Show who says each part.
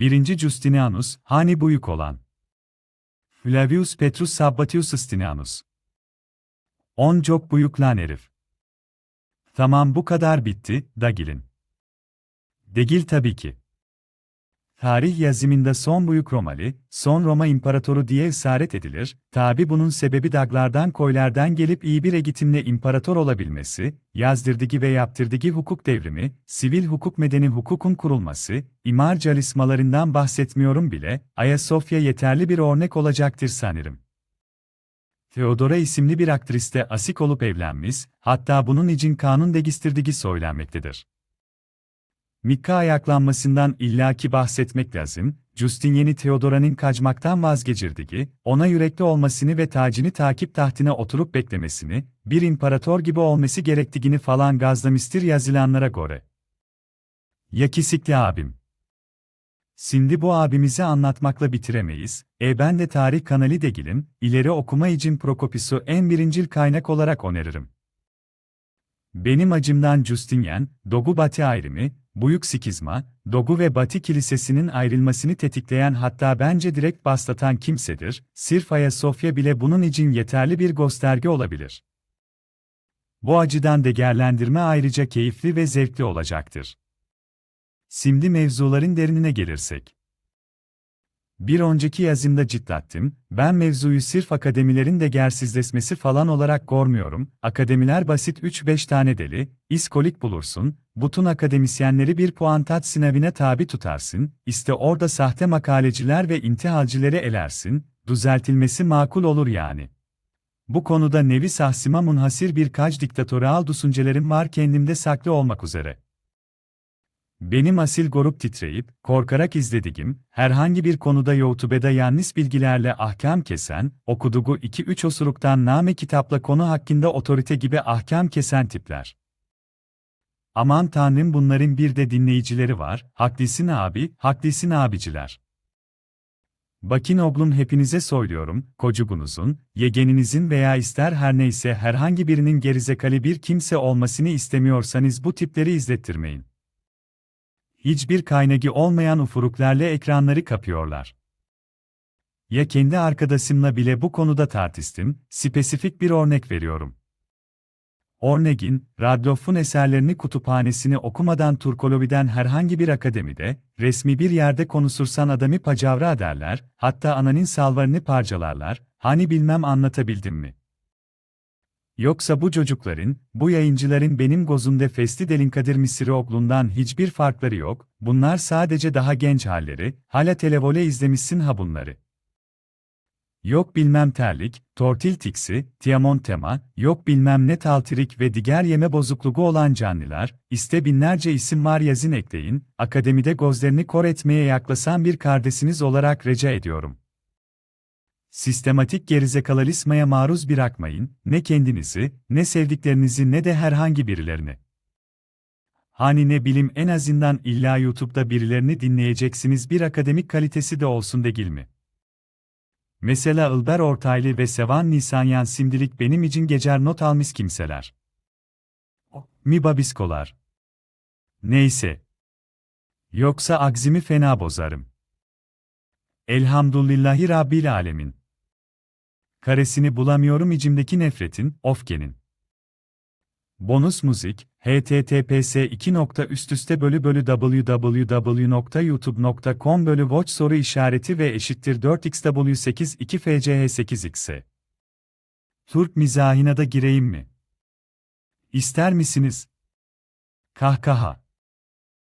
Speaker 1: 1. Justinianus, hani büyük olan. Flavius Petrus Sabbatius Justinianus. 10 çok büyük lan herif. Tamam bu kadar bitti, Dagil'in. Degil tabii ki. Tarih yazımında son büyük Romalı, son Roma İmparatoru diye isaret edilir, tabi bunun sebebi daglardan koylardan gelip iyi bir eğitimle imparator olabilmesi, yazdırdığı ve yaptırdığı hukuk devrimi, sivil hukuk medeni hukukun kurulması, imar calismalarından bahsetmiyorum bile, Ayasofya yeterli bir örnek olacaktır sanırım. Theodora isimli bir aktriste asik olup evlenmiş, hatta bunun için kanun değiştirdiği söylenmektedir. Mikka ayaklanmasından illaki bahsetmek lazım, Justinian'i Theodora'nın kaçmaktan vazgeçirdiği, ona yürekli olmasını ve tacını takip tahtına oturup beklemesini, bir imparator gibi olması gerektiğini falan gazlamıştır yazılanlara göre. Yakisikli abim. Şimdi bu abimizi anlatmakla bitiremeyiz, e ben de tarih kanalı değilim, ileri okuma için Prokopis'u en birincil kaynak olarak öneririm. Benim acımdan Justinian, Dogu Batı ayrımı, Büyük Sikizma, Dogu ve Batı Kilisesi'nin ayrılmasını tetikleyen hatta bence direkt bastatan kimsedir, sırf Ayasofya bile bunun için yeterli bir gösterge olabilir. Bu açıdan değerlendirme ayrıca keyifli ve zevkli olacaktır. Şimdi mevzuların derinine gelirsek. Bir önceki yazımda ciddattim, ben mevzuyu sırf akademilerin de gersizleşmesi falan olarak görmüyorum, akademiler basit 3-5 tane deli, iskolik bulursun, bütün akademisyenleri bir puantat sınavına tabi tutarsın, işte orada sahte makaleciler ve intihalcileri elersin, düzeltilmesi makul olur yani. Bu konuda nevi sahsıma munhasir birkaç diktatöral düşüncelerim var kendimde saklı olmak üzere. Benim asil gorup titreyip, korkarak izlediğim, herhangi bir konuda YouTube'da yanlış bilgilerle ahkam kesen, okuduğu 2-3 osuruktan name kitapla konu hakkında otorite gibi ahkam kesen tipler. Aman tanrım bunların bir de dinleyicileri var, haklısın abi, haklısın abiciler. Bakın oğlum hepinize söylüyorum, kocugunuzun, yegeninizin veya ister her neyse herhangi birinin gerizekalı bir kimse olmasını istemiyorsanız bu tipleri izlettirmeyin hiçbir kaynağı olmayan ufuruklarla ekranları kapıyorlar. Ya kendi arkadaşımla bile bu konuda tartıştım, spesifik bir örnek veriyorum. Örneğin, Radloff'un eserlerini kütüphanesini okumadan Turkolovi'den herhangi bir akademide, resmi bir yerde konuşursan adamı pacavra ederler, hatta ananın salvarını parçalarlar, hani bilmem anlatabildim mi? Yoksa bu çocukların, bu yayıncıların benim gözümde Festi Delinkadir Misiroğlu'ndan hiçbir farkları yok, bunlar sadece daha genç halleri, hala televole izlemişsin ha bunları. Yok bilmem terlik, tortil tiksi, tiamon tema, yok bilmem ne taltirik ve diğer yeme bozukluğu olan canlılar, iste binlerce isim var yazın ekleyin, akademide gözlerini kor etmeye yaklaşan bir kardeşiniz olarak rica ediyorum. Sistematik gerizekalalismaya maruz bırakmayın, ne kendinizi, ne sevdiklerinizi ne de herhangi birilerini. Hani ne bilim en azından illa YouTube'da birilerini dinleyeceksiniz bir akademik kalitesi de olsun değil mi? Mesela Ilber Ortaylı ve Sevan Nisanyan simdilik benim için gecer not almış kimseler. Mi babiskolar. Neyse. Yoksa agzimi fena bozarım. Elhamdülillahi Rabbil Alemin. Karesini bulamıyorum içimdeki nefretin, ofkenin. Bonus müzik, https 2. üst üste bölü bölü www.youtube.com bölü watch soru işareti ve eşittir 4xw8 2 fch8x. Türk mizahına da gireyim mi? İster misiniz? Kahkaha.